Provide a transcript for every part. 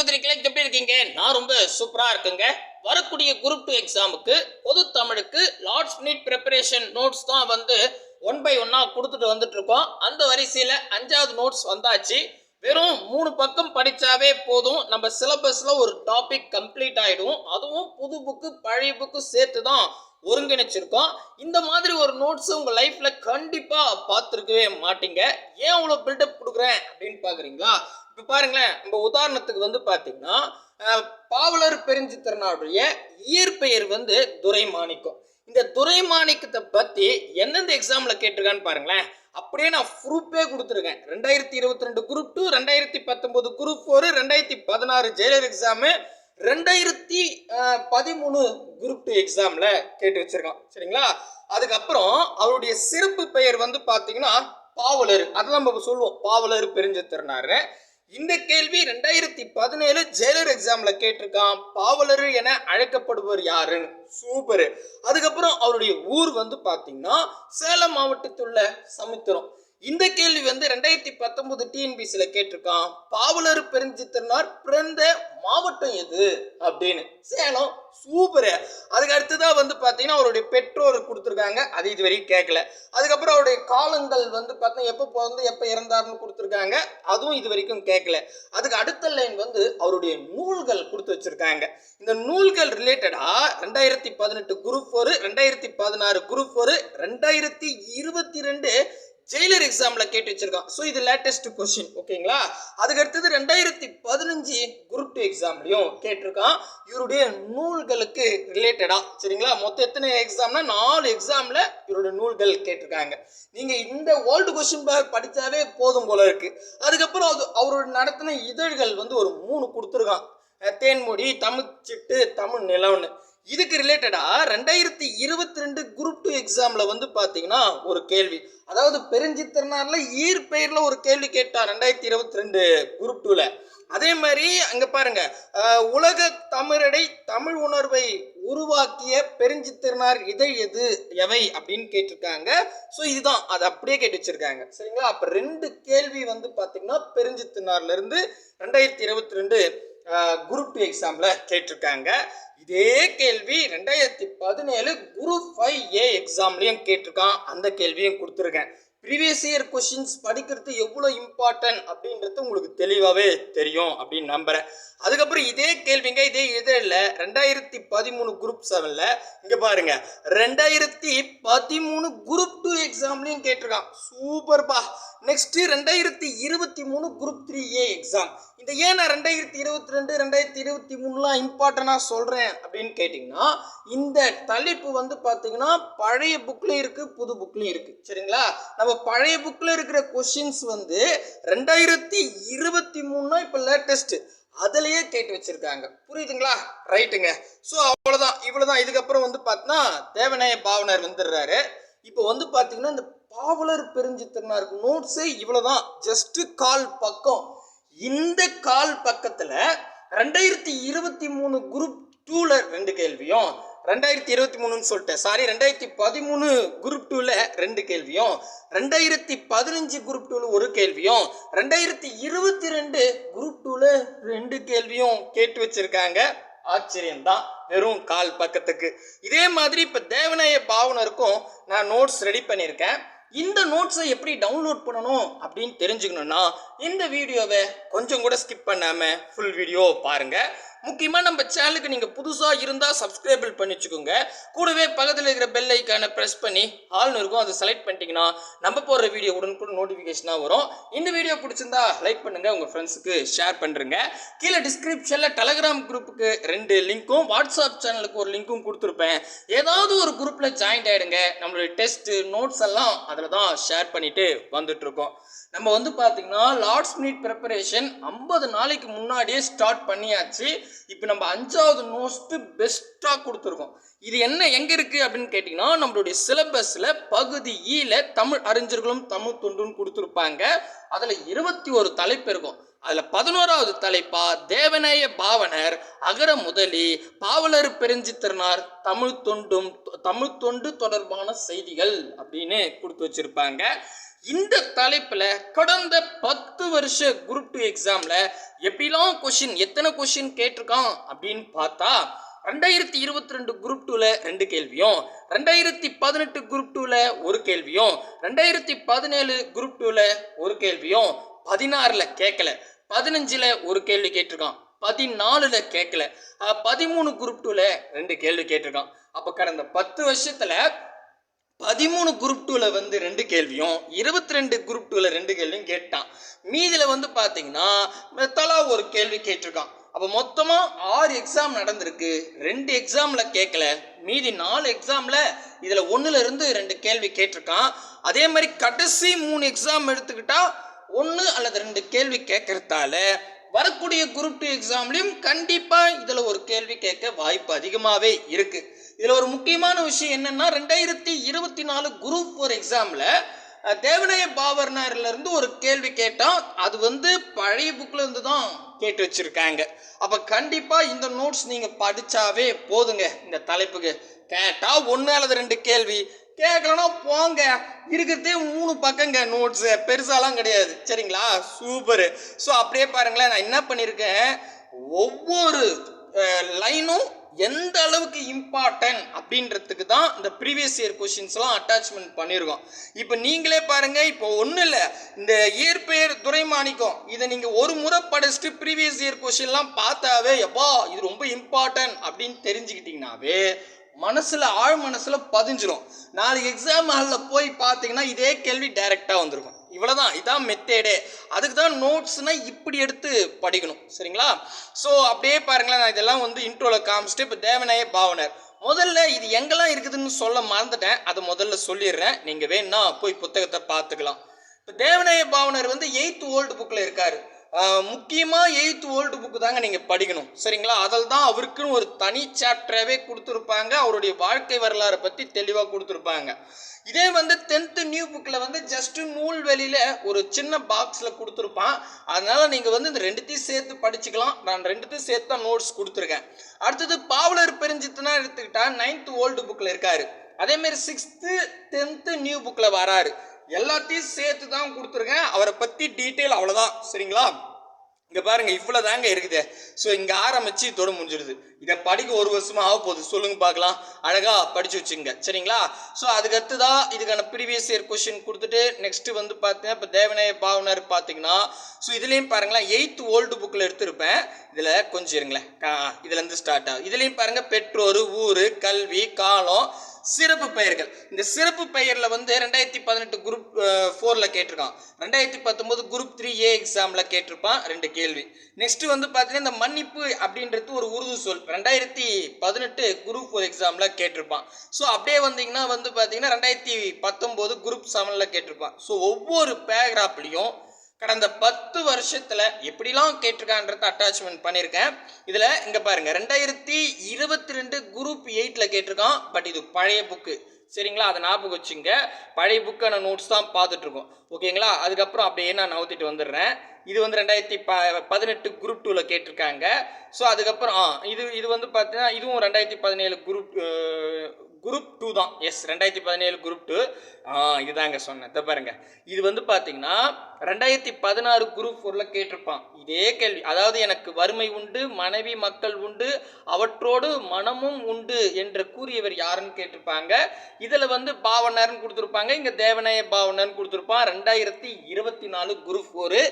குதிரைக்கிழக்கு எப்படி இருக்கீங்க? நான் ரொம்ப சூப்பராக இருக்குங்க. வரக்கூடிய குரூப் டூ எக்ஸாமுக்கு பொது தமிழுக்கு லார்ட்ஸ் நீட் ப்ரிப்பரேஷன் நோட்ஸ் தான் வந்து ஒன் பை ஒன்னாக கொடுத்துட்டு வந்துட்டு இருக்கோம் அந்த வரிசையில் அஞ்சாவது நோட்ஸ் வந்தாச்சு. வெறும் மூணு பக்கம் படித்தாவே போதும். நம்ம சிலபஸில் ஒரு டாபிக் கம்ப்ளீட் ஆகிடும் அதுவும் புது புக்கு பழைய புக்கு சேர்த்து தான் ஒருங்கிணைச்சிருக்கோம். இந்த மாதிரி ஒரு நோட்ஸ் உங்கள் லைஃப்பில் கண்டிப்பாக பார்த்துருக்கவே மாட்டீங்க. ஏன் அவ்வளோ பில்டப் கொடுக்குறேன் அப்படின்னு பார்க்குறீங்களா இப்போ பாருங்களேன் நம்ம உதாரணத்துக்கு வந்து பார்த்தீங்கன்னா பாவலர் பெருஞ்சித்திரனாருடைய இயற்பெயர் வந்து துரைமாணிக்கம். இந்த துரைமாணிக்கத்தை பற்றி எந்தெந்த எக்ஸாமில் கேட்டிருக்கான்னு பாருங்களேன். அப்படியே நான் குரூப்பே கொடுத்துருக்கேன். ரெண்டாயிரத்தி இருபத்தி ரெண்டு குரூப் டூ ரெண்டாயிரத்தி பத்தொன்பது குரூப் ஃபோரு ரெண்டாயிரத்தி பதினாறு ஜெயலர் எக்ஸாமு ரெண்டாயிரத்தி பதிமூணு குரூப் டூ எக்ஸாமில் கேட்டு வச்சுருக்கான். சரிங்களா? அதுக்கப்புறம் அவருடைய சிறப்பு பெயர் வந்து பார்த்தீங்கன்னா பாவலர். அதெல்லாம் நம்ம சொல்லுவோம். பாவலர் பெருஞ்சித்திரனாரு. இந்த கேள்வி ரெண்டாயிரத்தி பதினேழு ஜெயிலர் எக்ஸாம்ல கேட்டிருக்கான். பாவலர் என அழைக்கப்படுவர் யாருன்னு? சூப்பர். அதுக்கப்புறம் அவருடைய ஊர் வந்து பாத்தீங்கன்னா சேலம் மாவட்டத்தில் உள்ள சமுத்திரம். இந்த கேள்வி வந்து ரெண்டாயிரத்தி பத்தொன்பது டிஎன்பிசில கேட்டிருக்கான். பாவலர் பெருஞ்சித்திரனார் பிறந்த மாவட்டம் எது? அப்படின்னு. சேலம் சூப்பர். அதுக்கு அடுத்ததாக வந்து பார்த்தீங்கன்னா அவருடைய பெற்றோர் கொடுத்துருக்காங்க. அது இது வரைக்கும் கேட்கல அதுக்கப்புறம் அவருடைய காலங்கள் வந்து பார்த்தீங்கன்னா எப்போ பிறந்து எப்போ இறந்தாருன்னு கொடுத்துருக்காங்க. அதுவும் இது வரைக்கும் கேட்கல அதுக்கு அடுத்த லைன் வந்து அவருடைய நூல்கள் கொடுத்து வச்சிருக்காங்க. இந்த நூல்கள் ரிலேட்டடாக ரெண்டாயிரத்தி பதினெட்டு குரூப் ஒரு ரெண்டாயிரத்தி பதினாறு குரூப் ஒரு ரெண்டாயிரத்தி இருபத்தி ரெண்டு ஜெயிலர் எக்ஸாம்ல கேட்டு வச்சிருக்கான். ஸோ இது லேட்டஸ்ட் கொஸ்டின் ஓகேங்களா அதுக்கு அடுத்தது ரெண்டாயிரத்தி பதினஞ்சு குரூப் டூ எக்ஸாம்லையும் கேட்டிருக்கான். இவருடைய நூல்களுக்கு ரிலேட்டடா சரிங்களா? மொத்தம் எத்தனை எக்ஸாம்னா நாலு எக்ஸாம்ல இவருடைய நூல்கள் கேட்டிருக்காங்க. நீங்க இந்த ஓல்டு கொஸ்டின் பேக் படித்தாவே போதும் போல இருக்கு. அதுக்கப்புறம் அது அவரோட நடத்தின இதழ்கள் வந்து ஒரு மூணு கொடுத்துருக்கான். தேன்மொழி தமிழ்ச்சிட்டு தமிழ் நிலவுன்னு இதுக்கு ரிலேட்டடாக ரெண்டாயிரத்தி இருபத்தி ரெண்டு குரூப் டூ எக்ஸாமில் வந்து பார்த்தீங்கன்னா ஒரு கேள்வி. அதாவது பெருஞ்சித்திறனார்ல ஈர் பெயரில் ஒரு கேள்வி கேட்டார் ரெண்டாயிரத்தி இருபத்தி ரெண்டு குரூப் டூவில் அதே மாதிரி அங்கே பாருங்க உலக தமிழடை தமிழ் உணர்வை உருவாக்கிய பெருஞ்சித்திரனார் இதழ் எது எவை அப்படின்னு கேட்டிருக்காங்க. ஸோ இதுதான். அதை அப்படியே கேட்டு வச்சிருக்காங்க. சரிங்களா? அப்போ ரெண்டு கேள்வி வந்து பார்த்தீங்கன்னா பெருஞ்சித்திரனார்லேருந்து ரெண்டாயிரத்தி இருபத்தி ரெண்டு குரூப் டூ எக்ஸாமில் கேட்டிருக்காங்க. இதே கேள்வி ரெண்டாயிரத்தி பதினேழு குரூப் ஃபைவ் ஏ எக்ஸாம்லையும் கேட்டிருக்கான். அந்த கேள்வியும் கொடுத்துருக்கேன். ப்ரீவியஸ் இயர் கொஷின்ஸ் படிக்கிறது எவ்வளோ இம்பார்ட்டன்ட் அப்படின்றது உங்களுக்கு தெளிவாகவே தெரியும் அப்படின்னு நம்புகிறேன் அதுக்கப்புறம் இதே கேள்விங்க இதே இதழில் ரெண்டாயிரத்தி பதிமூணு குரூப் செவனில் இங்கே பாருங்க. ரெண்டாயிரத்தி பதிமூணு குரூப் டூ எக்ஸாம்லையும் கேட்டிருக்கான். சூப்பர்ப்பா. நெக்ஸ்ட்டு ரெண்டாயிரத்தி இருபத்தி மூணு குரூப் த்ரீ ஏ எக்ஸாம் இந்த ஏன் நான் ரெண்டாயிரத்தி இருபத்தி ரெண்டு ரெண்டாயிரத்தி இருபத்தி மூணுலாம் இம்பார்ட்டனாக சொல்கிறேன் அப்படின்னு கேட்டிங்கன்னா இந்த தலைப்பு வந்து பார்த்தீங்கன்னா பழைய புக்லேயும் இருக்குது புது புக்லேயும் இருக்குது சரிங்களா? நம்ம பழைய புக்கில் இருக்கிற கொஷின்ஸ் வந்து ரெண்டாயிரத்தி இருபத்தி மூணுனா இப்போ லேட்டஸ்ட்டு அதுலேயே கேட்டு வச்சுருக்காங்க. புரியுதுங்களா? ரைட்டுங்க ஸோ அவ்வளோதான் இவ்வளோதான் இதுக்கப்புறம் வந்து பார்த்தீங்கன்னா தேவநாய பாவனர் வந்துடுறாரு. இப்போ வந்து பார்த்தீங்கன்னா இந்த பாவலர் பெருஞ்சித்திரனாருக்கு நோட்ஸே இவ்வளோதான் ஜஸ்ட்டு கால் பக்கம். இந்த கால் பக்கத்தில் ரெண்டாயிரத்தி இருபத்தி மூணு குரூப் டூவில் ரெண்டு கேள்வியும் ரெண்டாயிரத்தி இருபத்தி மூணுன்னு சொல்லிட்டேன். சாரி ரெண்டாயிரத்தி பதிமூணு குரூப் டூவில் ரெண்டு கேள்வியும் ரெண்டாயிரத்தி பதினஞ்சு குரூப் டூவில் ஒரு கேள்வியும் ரெண்டாயிரத்தி இருபத்தி ரெண்டு குரூப் டூவில் ரெண்டு கேள்வியும் கேட்டு வச்சுருக்காங்க. ஆச்சரியம்தான் வெறும் கால் பக்கத்துக்கு. இதே மாதிரி இப்போ தேவநாய பாவனருக்கும் நான் நோட்ஸ் ரெடி பண்ணியிருக்கேன். இந்த நோட்ஸை எப்படி டவுன்லோட் பண்ணணும் அப்படின்னு தெரிஞ்சுக்கணுன்னா இந்த வீடியோவை கொஞ்சம் கூட ஸ்கிப் பண்ணாமல் ஃபுல் வீடியோ பாருங்கள் முக்கியமாக நம்ம சேனலுக்கு நீங்கள் புதுசாக இருந்தால் சப்ஸ்கிரைபிள் பண்ணி வச்சுக்கோங்க. கூடவே பக்கத்தில் இருக்கிற பெல் ஐக்கானை ப்ரெஸ் பண்ணி ஆள்னு இருக்கும் அதை செலக்ட் பண்ணிட்டீங்கன்னா நம்ம போடுற வீடியோ உடனுக்குடன் நோட்டிஃபிகேஷனாக வரும். இந்த வீடியோ பிடிச்சிருந்தா லைக் பண்ணுங்கள் உங்கள் ஃப்ரெண்ட்ஸுக்கு ஷேர் பண்ணுறங்க கீழே டிஸ்கிரிப்ஷனில் டெலகிராம் குரூப்புக்கு ரெண்டு லிங்க்கும் வாட்ஸ்அப் சேனலுக்கு ஒரு லிங்க்கும் கொடுத்துருப்பேன். ஏதாவது ஒரு குரூப்பில் ஜாயின் ஆகிடுங்க நம்மளுடைய டெஸ்ட்டு நோட்ஸ் எல்லாம் அதில் தான் ஷேர் பண்ணிட்டு வந்துட்டுருக்கோம் நம்ம வந்து பார்த்தீங்கன்னா லார்ட்ஸ் மினிட் ப்ரிப்பரேஷன் ஐம்பது நாளைக்கு முன்னாடியே ஸ்டார்ட் பண்ணியாச்சு. இப்போ நம்ம அஞ்சாவது நோஸ்ட்டு பெஸ்ட்டாக கொடுத்துருக்கோம். இது என்ன எங்கே இருக்குது அப்படின்னு கேட்டிங்கன்னா நம்மளுடைய சிலபஸில் பகுதி e ஈல தமிழ் அறிஞர்களும் தமிழ் தொண்டும் கொடுத்துருப்பாங்க. அதில் இருபத்தி ஒரு தலைப்பு இருக்கும். அதில் பதினோராவது தலைப்பா தேவநேய பாவனர் அகர முதலி பாவலர் பெருஞ்சித்திரனார் தமிழ் தொண்டும் தமிழ் தொண்டு தொடர்பான செய்திகள் அப்படின்னு கொடுத்து வச்சிருப்பாங்க. இந்த தலைப்பில் கடந்த பத்து வருஷ குரூப் டூ எக்ஸாமில் எப்படிலாம் கொஷின் எத்தனை கொஷின் கேட்டிருக்கான் அப்படின்னு பார்த்தா ரெண்டாயிரத்தி இருபத்தி ரெண்டு குரூப் டூவில் ரெண்டு கேள்வியும் ரெண்டாயிரத்தி பதினெட்டு குரூப் டூவில் ஒரு கேள்வியும் ரெண்டாயிரத்தி பதினேழு குரூப் டூவில் ஒரு கேள்வியும் பதினாறில் கேட்கல பதினஞ்சில் ஒரு கேள்வி கேட்டிருக்கான் பதினாலில் கேட்கல. பதிமூணு குரூப் டூவில் ரெண்டு கேள்வி கேட்டிருக்கான். அப்போ கடந்த பத்து வருஷத்தில் பதிமூணு குரூப் டூவில் வந்து ரெண்டு கேள்வியும் இருபத்தி ரெண்டு குரூப் டூவில் ரெண்டு கேள்வியும் கேட்டான். மீதியில் வந்து பார்த்தீங்கன்னா தலா ஒரு கேள்வி கேட்டிருக்கான். அப்போ மொத்தமாக ஆறு எக்ஸாம் நடந்திருக்கு. ரெண்டு எக்ஸாமில் கேட்கல மீதி நாலு எக்ஸாமில் இதில் ஒன்றுலேருந்து ரெண்டு கேள்வி கேட்டிருக்கான். அதே மாதிரி கடைசி மூணு எக்ஸாம் எடுத்துக்கிட்டால் ஒன்று அல்லது ரெண்டு கேள்வி கேட்கறதால வரக்கூடிய குரூப் டூ எக்ஸாம்லேயும் கண்டிப்பாக இதில் ஒரு கேள்வி கேட்க வாய்ப்பு அதிகமாகவே இருக்குது இதில் ஒரு முக்கியமான விஷயம் என்னென்னா ரெண்டாயிரத்தி இருபத்தி நாலு குரூப் ஃபோர் எக்ஸாமில் தேவநாய பாவர்னர்லேருந்து ஒரு கேள்வி கேட்டால் அது வந்து பழைய புக்கில் இருந்து தான் கேட்டு வச்சுருக்காங்க. அப்போ கண்டிப்பாக இந்த நோட்ஸ் நீங்கள் படித்தாவே போதுங்க இந்த தலைப்புக்கு. கேட்டால் ஒன்று அல்லது ரெண்டு கேள்வி. கேட்கலன்னா போங்க. இருக்கிறதே மூணு பக்கங்க நோட்ஸு பெருசாலாம் கிடையாது. சரிங்களா? சூப்பரு. ஸோ அப்படியே பாருங்களேன். நான் என்ன பண்ணியிருக்கேன்? ஒவ்வொரு லைனும் எந்த அளவுக்கு இம்பார்ட்டன்ட் அப்படின்றதுக்கு தான் இந்த ப்ரீவியஸ் இயர் கொஷின்ஸ்லாம் அட்டாச்மெண்ட் பண்ணியிருக்கோம் இப்போ நீங்களே பாருங்கள் இப்போ ஒன்றும் இல்லை. இந்த இயற்பெயர் துறைமாணிக்கம் இதை நீங்கள் ஒரு முறை படிச்சுட்டு ப்ரீவியஸ் இயர் கொஷின்லாம் பார்த்தாவே எப்பா இது ரொம்ப இம்பார்ட்டன்ட் அப்படின்னு தெரிஞ்சுக்கிட்டிங்கனாவே மனசில் ஆழ் மனசில் பதிஞ்சிரும். நாளைக்கு எக்ஸாம் ஹாலில் போய் பார்த்தீங்கன்னா இதே கேள்வி டைரெக்டாக வந்திருக்கும். இவ்வளோதான் இதான் மெத்தேடே அதுக்கு தான் நோட்ஸ்னால் இப்படி எடுத்து படிக்கணும். சரிங்களா? ஸோ அப்படியே பாருங்களேன் நான் இதெல்லாம் வந்து இன்ட்ரோவில் காமிச்சிட்டு இப்போ தேவநாய பாவனர். முதல்ல இது எங்கெல்லாம் இருக்குதுன்னு சொல்ல மறந்துட்டேன். அதை முதல்ல சொல்லிடுறேன். நீங்கள் வேணும்னா போய் புத்தகத்தை பார்த்துக்கலாம். இப்போ தேவநாய பாவனர் வந்து எயித்து ஓல்டு புக்கில் இருக்காரு. முக்கியமாக எயித்து ஓல்டு புக்கு தாங்க நீங்கள் படிக்கணும். சரிங்களா? அதில் தான் அவருக்குன்னு ஒரு தனி சாப்டராகவே கொடுத்துருப்பாங்க. அவருடைய வாழ்க்கை வரலாறை பற்றி தெளிவாக கொடுத்துருப்பாங்க. இதே வந்து டென்த்து நியூ புக்கில் வந்து ஜஸ்ட்டு நூல்வெளியில் ஒரு சின்ன பாக்ஸில் கொடுத்துருப்பான். அதனால் நீங்கள் வந்து இந்த ரெண்டுத்தையும் சேர்த்து படிச்சுக்கலாம். நான் ரெண்டுத்தையும் சேர்த்து தான் நோட்ஸ் கொடுத்துருக்கேன். அடுத்தது பாவலர் பெருஞ்சித்துனா எடுத்துக்கிட்டால் நைன்த்து ஓல்டு புக்கில் இருக்காரு. அதேமாரி சிக்ஸ்த்து டென்த்து நியூ புக்கில் வராரு. எல்லாத்தையும் சேர்த்து தான் கொடுத்துருக்கேன். அவரை பற்றி டீட்டெயில் அவ்வளோதான் சரிங்களா? இங்கே பாருங்க இவ்வளோ தாங்க இருக்குது. ஸோ இங்கே ஆரம்பித்து இதோட முடிஞ்சிடுது இதை படிக்க ஒரு வருஷமாக ஆக போகுது. சொல்லுங்க பார்க்கலாம். அழகாக படித்து வச்சுங்க சரிங்களா? ஸோ அதுக்கடுத்து தான் இதுக்கான ப்ரீவியஸ் இயர் கொஷின் கொடுத்துட்டு நெக்ஸ்ட்டு வந்து பார்த்தீங்கன்னா இப்போ தேவநாய பாவனர் பார்த்தீங்கன்னா ஸோ இதுலேயும் பாருங்களேன் எயித்து ஓல்டு புக்கில் எடுத்திருப்பேன். இதில் கொஞ்சம் இருங்களேன். இதுலேருந்து ஸ்டார்ட் ஆகும். இதுலேயும் பாருங்கள் பெற்றோர் ஊர் கல்வி காலம் சிறப்பு பெயர்கள். இந்த சிறப்பு பெயரில் வந்து ரெண்டாயிரத்தி பதினெட்டு குரூப் ஃபோரில் கேட்டிருக்கான். ரெண்டாயிரத்தி பத்தொம்போது குரூப் த்ரீ ஏ எக்ஸாமில் கேட்டிருப்பான். ரெண்டு கேள்வி. நெக்ஸ்ட் வந்து பார்த்தீங்கன்னா இந்த மன்னிப்பு அப்படின்றது ஒரு உருது சொல். ரெண்டாயிரத்தி பதினெட்டு குரூப் ஃபோர் எக்ஸாமில் கேட்டிருப்பான். ஸோ அப்படியே வந்தீங்கன்னா வந்து பார்த்தீங்கன்னா ரெண்டாயிரத்தி பத்தொம்போது குரூப் செவனில் கேட்டிருப்பான். ஸோ ஒவ்வொரு பேராக்ராஃப்லேயும் கடந்த பத்து வருஷத்துல எப்படிலாம் கேட்டிருக்கான்றத அட்டாச்மெண்ட் பண்ணியிருக்கேன். இதுல இங்க பாருங்க ரெண்டாயிரத்தி இருபத்தி ரெண்டு குரூப் எயிட்ல கேட்டிருக்கான் பட் இது பழைய புக்கு சரிங்களா? அதை ஞாபகம் வச்சுங்க. பழைய புக்கான நோட்ஸ் தான் பார்த்துட்டு இருக்கோம் ஓகேங்களா? அதுக்கப்புறம் அப்படியே நான் நவுத்திட்டு வந்துடுறேன். இது வந்து ரெண்டாயிரத்தி ப பதினெட்டு குரூப் டூவில் கேட்டிருக்காங்க. ஸோ அதுக்கப்புறம் ஆ இது இது வந்து பார்த்தீங்கன்னா இதுவும் ரெண்டாயிரத்தி பதினேழு குரூப் குரூப் டூ தான். எஸ் ரெண்டாயிரத்தி பதினேழு குரூப் டூ இதுதாங்க சொன்னேன். இதை பாருங்க. இது வந்து பார்த்தீங்கன்னா ரெண்டாயிரத்தி பதினாறு குரூப் ஃபோரில் கேட்டிருப்பான். இதே கேள்வி. அதாவது எனக்கு வறுமை உண்டு மனைவி மக்கள் உண்டு அவற்றோடு மனமும் உண்டு என்று கூறியவர் யாருன்னு கேட்டிருப்பாங்க. இதில் வந்து பாவனர்னு கொடுத்துருப்பாங்க. இங்கே தேவநாய பாவனர்னு கொடுத்துருப்பான். ரெண்டாயிரத்தி இருபத்தி நாலு குரூப் ஃபோரு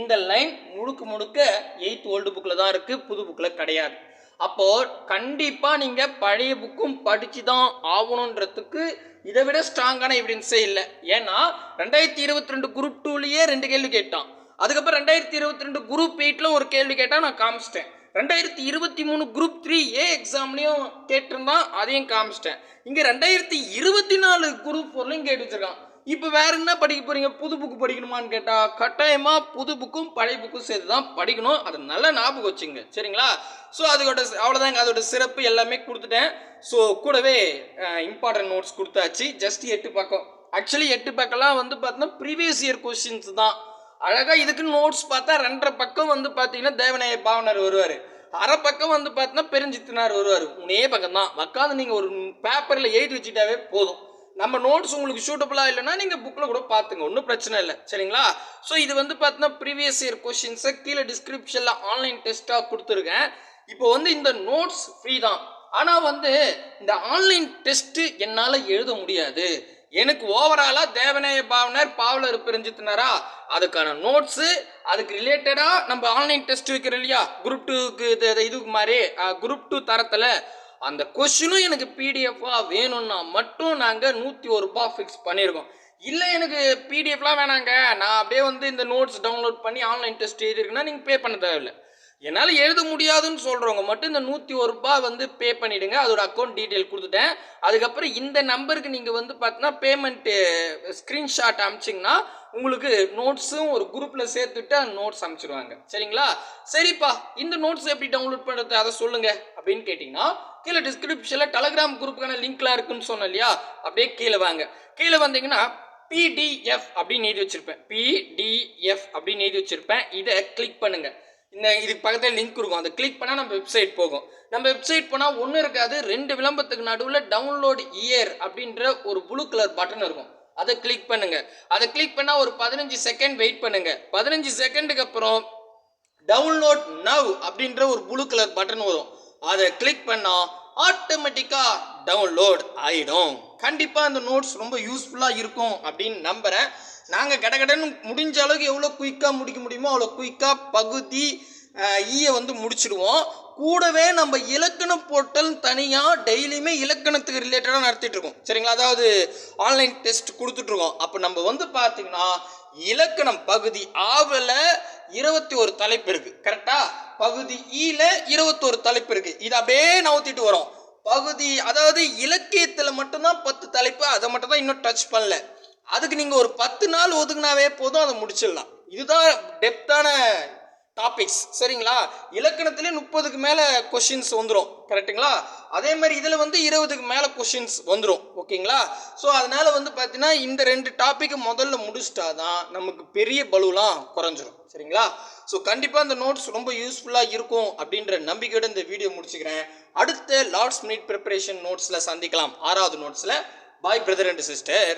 இந்த லைன் முழுக்க முழுக்க எயித் ஓல்டு புக்கில் தான் இருக்குது புது புக்கில் கிடையாது. அப்போ கண்டிப்பாக நீங்கள் பழைய புக்கும் படித்து தான் ஆகணுன்றதுக்கு இதை விட ஸ்ட்ராங்கான எவிடன்ஸே இல்லை. ஏன்னா ரெண்டாயிரத்தி இருபத்தி ரெண்டு குரூப் டூலேயே ரெண்டு கேள்வி கேட்டான். அதுக்கப்புறம் ரெண்டாயிரத்தி இருபத்தி ரெண்டு குரூப் எயிட்டில் ஒரு கேள்வி கேட்டால் நான் காமிச்சிட்டேன். ரெண்டாயிரத்தி இருபத்தி மூணு குரூப் த்ரீ ஏ எக்ஸாம்லேயும் கேட்டிருந்தான் அதையும் காமிச்சிட்டேன். இங்கே ரெண்டாயிரத்தி இருபத்தி நாலு குரூப் ஃபோர்லையும் கேட்டு வச்சுருக்கான். இப்போ வேற என்ன படிக்க போறீங்க? புது புக்கு படிக்கணுமான்னு கேட்டால் கட்டாயமா புது புக்கும் பழைய புக்கும் சேர்த்து தான் படிக்கணும். அதை நல்லா ஞாபகம் வச்சுங்க. சரிங்களா? ஸோ அதோட அவ்வளோதாங்க அதோட சிறப்பு எல்லாமே கொடுத்துட்டேன். ஸோ கூடவே இம்பார்ட்டன்ட் நோட்ஸ் கொடுத்தாச்சு. ஜஸ்ட் எட்டு பக்கம். ஆக்சுவலி எட்டு பக்கம்லாம் வந்து பார்த்தீங்கன்னா ப்ரீவியஸ் இயர் கொஸ்டின்ஸ் தான். அழகாக இதுக்கு நோட்ஸ் பார்த்தா ரெண்டரை பக்கம் வந்து பார்த்தீங்கன்னா தேவநாய பாவனர் வருவார். அரை பக்கம் வந்து பார்த்தீங்கன்னா பெருஞ்சித்தினார் வருவார். மூணே பக்கம் தான் உட்காந்து நீங்கள் ஒரு பேப்பரில் எழுதி வச்சுட்டாவே போதும். நம்ம நோட்ஸ் உங்களுக்கு சூட்டபுளாக இல்லைன்னா நீங்கள் புக்கில் கூட பார்த்துங்க. ஒன்றும் பிரச்சனை இல்லை. சரிங்களா? ஸோ இது வந்து பார்த்தீங்கன்னா ப்ரீவியஸ் இயர் கொஷின்ஸை கீழே டிஸ்கிரிப்ஷனில் ஆன்லைன் டெஸ்ட்டாக கொடுத்துருக்கேன். இப்போ வந்து இந்த நோட்ஸ் ஃப்ரீ தான். ஆனால் வந்து இந்த ஆன்லைன் டெஸ்ட்டு என்னால் எழுத முடியாது. எனக்கு ஓவராலாக தேவநேய பாவனர் பாவலர் பிரிஞ்சுத்தினரா? அதுக்கான நோட்ஸு அதுக்கு ரிலேட்டடாக நம்ம ஆன்லைன் டெஸ்ட் வைக்கிறோம் இல்லையா? குரூப் டூக்கு இது இது- இதுக்கு மாதிரி குரூப் டூ தரத்தில் அந்த கொஷினும் எனக்கு பிடிஎஃபாக வேணும்னா மட்டும் நாங்கள் நூற்றி ஒரு ரூபாய் ஃபிக்ஸ் பண்ணியிருக்கோம் இல்லை எனக்கு பிடிஎஃப்லாம் வேணாங்க. நான் அப்படியே வந்து இந்த நோட்ஸ் டவுன்லோட் பண்ணி ஆன்லைன் டெஸ்ட் எழுதிருக்குன்னா நீங்கள் பே பண்ண தேவையில்லை. என்னால் எழுத முடியாதுன்னு சொல்கிறவங்க மட்டும் இந்த நூற்றி ஒரு ரூபா வந்து பே பண்ணிவிடுங்க அதோட அக்கௌண்ட் டீட்டெயில் கொடுத்துட்டேன். அதுக்கப்புறம் இந்த நம்பருக்கு நீங்கள் வந்து பார்த்தீங்கன்னா பேமெண்ட்டு ஸ்க்ரீன்ஷாட் அமிச்சிங்கன்னா உங்களுக்கு நோட்ஸும் ஒரு குரூப்பில் சேர்த்துட்டு அந்த நோட்ஸ் அமைச்சிருவாங்க. சரிங்களா? சரிப்பா. இந்த நோட்ஸ் எப்படி டவுன்லோட் பண்ணுறது அதை சொல்லுங்க. அப்படின்னு கேட்டிங்கன்னா கீழே டிஸ்கிரிப்ஷனில் டெலகிராம் குரூப்புக்கான லிங்க்லாம் இருக்குன்னு சொன்னேன் இல்லையா? அப்படியே கீழே வாங்க. கீழே வந்தீங்கன்னா பிடிஎஃப் அப்படின்னு எழுதி வச்சிருப்பேன். பிடிஎஃப் அப்படின்னு எழுதி வச்சிருப்பேன். இதை கிளிக் பண்ணுங்கள் இந்த இதுக்கு பக்கத்தில் லிங்க் இருக்கும் அதை கிளிக் பண்ணால் நம்ம வெப்சைட் போகும். நம்ம வெப்சைட் போனால் ஒன்றும் இருக்காது. ரெண்டு விளம்பரத்துக்கு நடுவில் டவுன்லோட் இயர் அப்படின்ற ஒரு ப்ளூ கலர் பட்டன் இருக்கும். அதை கிளிக் பண்ணுங்க. அதை கிளிக் பண்ணால் ஒரு பதினஞ்சு செகண்ட் வெயிட் பண்ணுங்க. பதினஞ்சு செகண்டுக்கு அப்புறம் டவுன்லோட் நவ் அப்படின்ற ஒரு ப்ளூ கலர் பட்டன் வரும். அதை கிளிக் பண்ணால் ஆட்டோமேட்டிக்காக டவுன்லோட் ஆயிடும். கண்டிப்பாக அந்த நோட்ஸ் ரொம்ப யூஸ்ஃபுல்லாக இருக்கும் அப்படின்னு நம்புகிறேன் நாங்கள் கடகடன்னு முடிஞ்ச அளவுக்கு எவ்வளோ குயிக்காக முடிக்க முடியுமோ அவ்வளோ குயிக்காக பகுதி ஈயை வந்து முடிச்சிடுவோம். கூடவே நம்ம இலக்கண போர்ட்டல் தனியாக டெய்லியுமே இலக்கணத்துக்கு ரிலேட்டடாக நடத்திட்டுருக்கோம் சரிங்களா? அதாவது ஆன்லைன் டெஸ்ட் கொடுத்துட்ருக்கோம் அப்போ நம்ம வந்து பார்த்தீங்கன்னா இலக்கணம் பகுதி ஆவில் இருபத்தி ஒரு தலைப்பு இருக்குது கரெக்டாக பகுதி ஈல இருபத்தோரு தலைப்பு இருக்குது இது அப்படியே நவுத்திட்டு வரோம். பகுதி அதாவது இலக்கியத்தில் மட்டும்தான் பத்து தலைப்பு அதை மட்டும் தான் இன்னும் டச் பண்ணல. அதுக்கு நீங்கள் ஒரு பத்து நாள் ஒதுக்குனாவே போதும் அதை முடிச்சிடலாம். இதுதான் டெப்தான டாபிக்ஸ் சரிங்களா? இலக்கணத்திலே முப்பதுக்கு மேலே கொஷின்ஸ் வந்துடும் கரெக்ட்டுங்களா அதே மாதிரி இதில் வந்து இருபதுக்கு மேலே கொஷின்ஸ் வந்துடும் ஓகேங்களா ஸோ அதனால் வந்து பார்த்தீங்கன்னா இந்த ரெண்டு டாப்பிக்கை முதல்ல முடிச்சிட்டா தான் நமக்கு பெரிய பலுலாம் குறைஞ்சிரும். சரிங்களா? ஸோ கண்டிப்பாக இந்த நோட்ஸ் ரொம்ப யூஸ்ஃபுல்லாக இருக்கும் அப்படின்ற நம்பிக்கையோட இந்த வீடியோ முடிச்சுக்கிறேன். அடுத்த லார்ட்ஸ் மினிட் ப்ரிப்பரேஷன் நோட்ஸில் சந்திக்கலாம். ஆறாவது நோட்ஸில் பாய் பிரதர் அண்ட் சிஸ்டர்